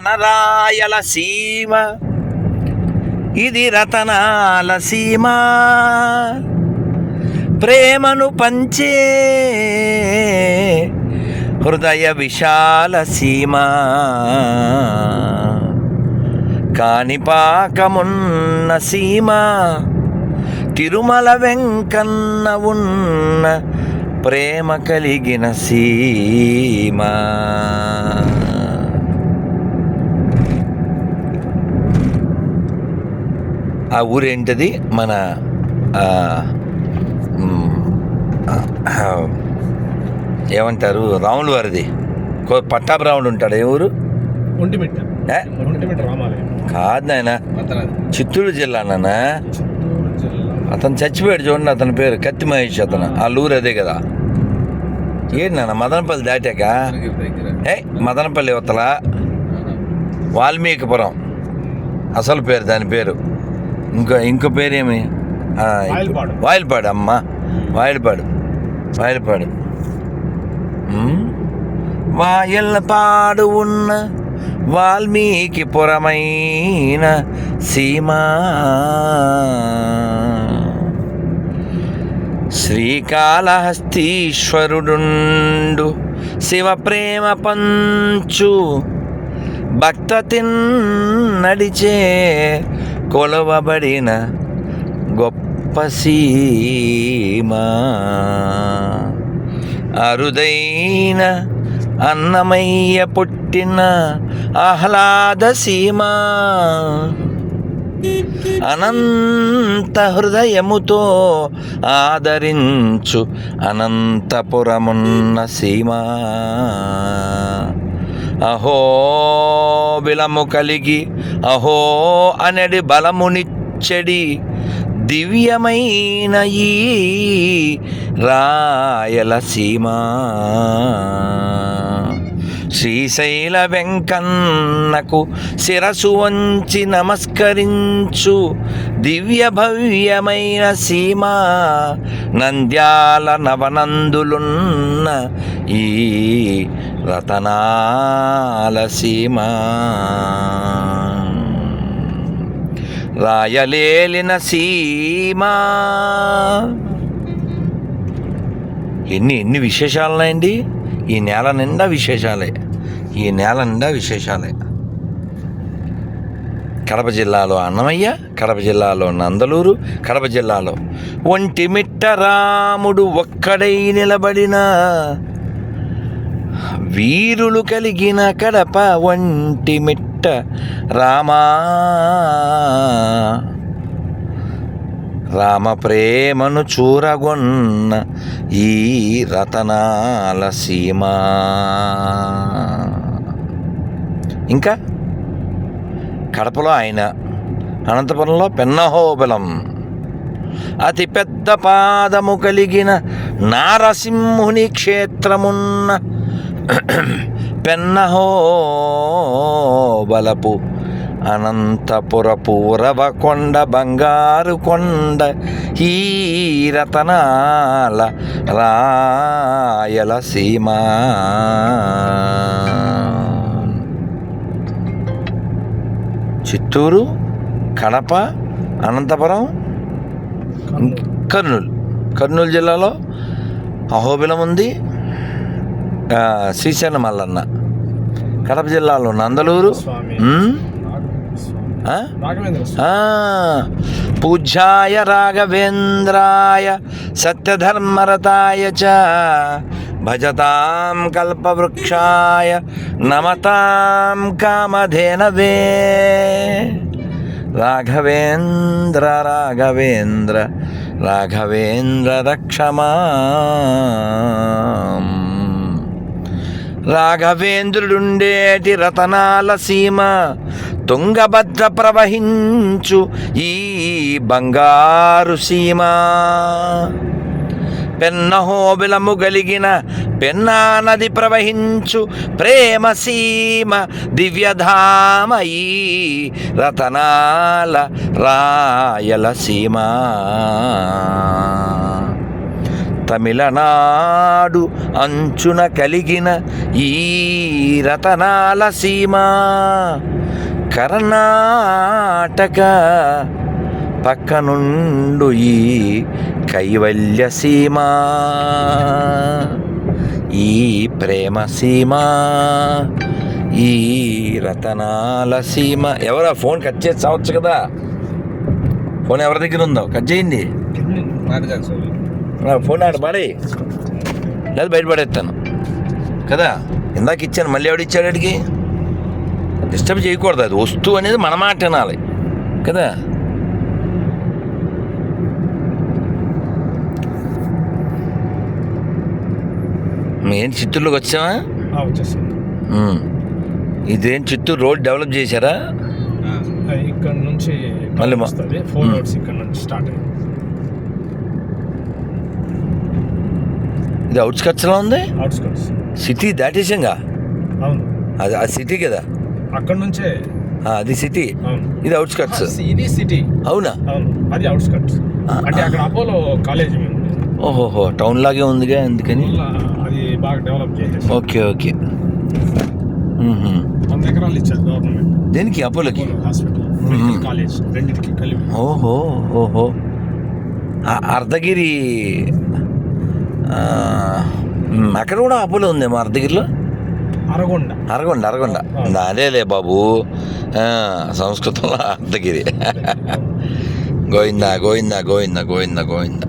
మన రాయల సీమ. ఇది రతనాల సీమ. ప్రేమను పంచే హృదయ విశాల సీమ. కాణిపాకమున్న సీమ తిరుమల వెంకన్న ఉన్న ప్రేమ కలిగిన సీమా. ఆ ఊరేంటిది మన ఏమంటారు? రాములు వారిది. పట్టాభిరాముడు ఉంటాడు ఏ ఊరు? ఒంటిమిట్ట. కాదు నాయన. చిత్తూరు జిల్లా నాన్న. అతను చచ్చిపోయాడు చూడండి అతని పేరు కత్తి మహేష్ అతను. ఆ. ఊరు అదే కదా. ఏంటి నాన్న? మదనపల్లి దాటాక? ఏ? మదనపల్లి యువతల వాల్మీకిపురం. అసలు పేరు దాని పేరు. ఇంకో ఇంకో పేరేమి? వాయిల్పాడు. అమ్మ. వాయిల్పాడు. వాయిల్పాడు. వాయల్పాడు ఉన్న వాల్మీకి పురమైన సీమా. శ్రీకాళహస్తీశ్వరుడుండు శివ ప్రేమ పంచు భక్త నడిచే కొలవబడిన గొప్ప సీమా. అరుదైన అన్నమయ్య పుట్టిన ఆహ్లాద సీమా. అనంత హృదయముతో ఆదరించు అనంతపురమున్న సీమా. అహో బిలము కలిగి అహో అనడి బలమునిచ్చడి దివ్యమైన ఈ రాయలసీమా. శ్రీశైల వెంకన్నకు శిరసు వంచి నమస్కరించు. దివ్య భవ్యమైన సీమ నంద్యాల నవనందులున్న ఈ రతనాల సీమ. రాయలేలిన సీమా. ఎన్ని ఎన్ని విశేషాలున్నాయండి? ఈ నేల నిండా విశేషాలే. ఈ నేల నిండా విశేషాలే. కడప జిల్లాలో అన్నమయ్య కడప జిల్లాలో నందలూరు కడప జిల్లాలో ఒంటిమిట్ట రాముడు ఒక్కడై నిలబడిన వీరులు కలిగిన కడప ఒంటిమిట్ట రామా. రామ ప్రేమను చూరగొన్న ఈ రతనాల సీమ. ఇంకా కడపలో ఆయన అనంతపురంలో పెన్నహోబలం. అతి పెద్ద పాదము కలిగిన నారసింహుని క్షేత్రమున్న పెన్నహోబలపు అనంతపురపు ఉరవ కొండ బంగారు కొండ ఈ రతనాల రాయలసీమ చిత్తూరు కడప అనంతపురం కర్నూలు. కర్నూలు జిల్లాలో అహోబిలం ఉంది శ్రీశైలం మల్లన్న కడప జిల్లాలో నందలూరు స్వామి ఉమ్, ఆ? రాఘవేంద్ర స్వామి ఆ, పూజ్యాయ రాఘవేంద్రాయ సత్యధర్మరతాయ చ భజతాం కల్పవృక్షాయ నమతాం కామధేనవే. రాఘవేంద్ర రాఘవేంద్ర రాఘవేంద్ర రక్షమా రాఘవేంద్రుడుండేటి రతనాల సీమ తుంగభద్ర ప్రవహించు ఈ బంగారు సీమ. పెన్నహోబిలము గలిగిన పెన్నా నది ప్రవహించు ప్రేమ సీమ దివ్యధామ ఈ రతనాల రాయల సీమ. తమిళనాడు అంచున కలిగిన ఈ రతనాల సీమ. కర్ణాటక పక్కనుండు ఈ కైవల్య సీమ. ఈ ప్రేమ సీమ ఈ రతనాల సీమ. ఎవరా ఫోన్ కట్ చేసి చావచ్చు కదా? ఫోన్ ఎవరి దగ్గర ఉందో? కట్ చేయండి. ఫోన్ ఆడ పడే లేదు బయట పడేస్తాను. కదా? ఇందాక ఇచ్చాను మళ్ళీ ఎవడిచ్చాడు అడిగి? డిస్టర్బ్ చేయకూడదు అది. వస్తువు అనేది మన మాట వినాలి. కదా? ఏం చిత్తూరులోకి ఉమ్. ఇదేం చిత్తూరు రోడ్ డెవలప్ చేశారా? ఇక్కడ నుంచి మళ్ళీ మా- వస్తుంది. ఫోర్ రోడ్స్ ఇక్కడ నుంచి స్టార్ట్ అయ్యింది. ఇది అవుట్స్కట్స్లో ఉంది? సిటీ దాటేసంగా అవును. అది ఆ సిటీ కదా? అక్కడ నుంచే. అది సిటీ ఇది అవుట్స్కట్స్ ఇది సిటీ అవునా? అవును. అది అవుట్స్కట్స్ అంటే అక్కడ అపోలో కాలేజ్ ఓహోహో టౌన్ లాగే ఉందిగా అందుకని? అది బాగా డెవలప్ చేసేసి ఓకే ఓకే. వంద ఎకరాలు ఇచ్చారు గవర్నమెంట్ దేనికి? అపోలోకి హాస్పిటల్ కాలేజ్ రెండింటికి కలిపి. ఓహో ఓహో. అర్ధగిరి అక్కడ కూడా అపోలో ఉందేమో అర్ధగిరిలో? అరగొండ. అరగొండ అరగొండ. అదేలే బాబు. సంస్కృతంలో అర్ధగిరి. గోవిందా గోవిందా గోవిందా గోవిందా గోవిందా.